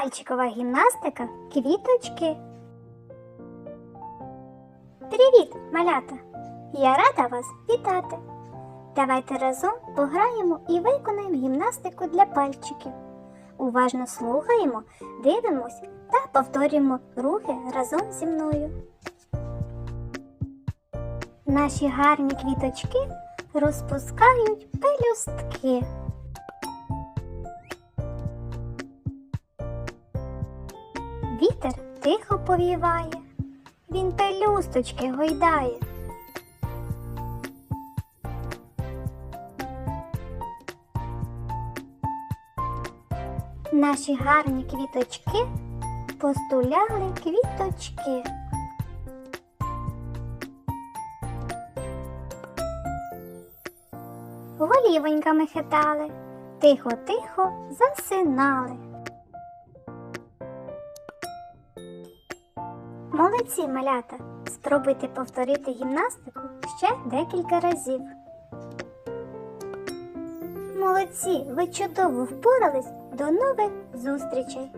Пальчикова гімнастика квіточки. Привіт, малята! Я рада вас вітати. Давайте разом пограємо і виконаємо гімнастику для пальчиків. Уважно слухаємо, дивимось та повторюємо рухи разом зі мною. Наші гарні квіточки розпускають пелюстки. Вітер тихо повіває, він пелюсточки гойдає. Наші гарні квіточки постуляли квіточки. Голівоньками хитали, тихо-тихо засинали. Молодці, малята! Спробуйте повторити гімнастику ще декілька разів. Молодці, ви чудово впорались. До нових зустрічей!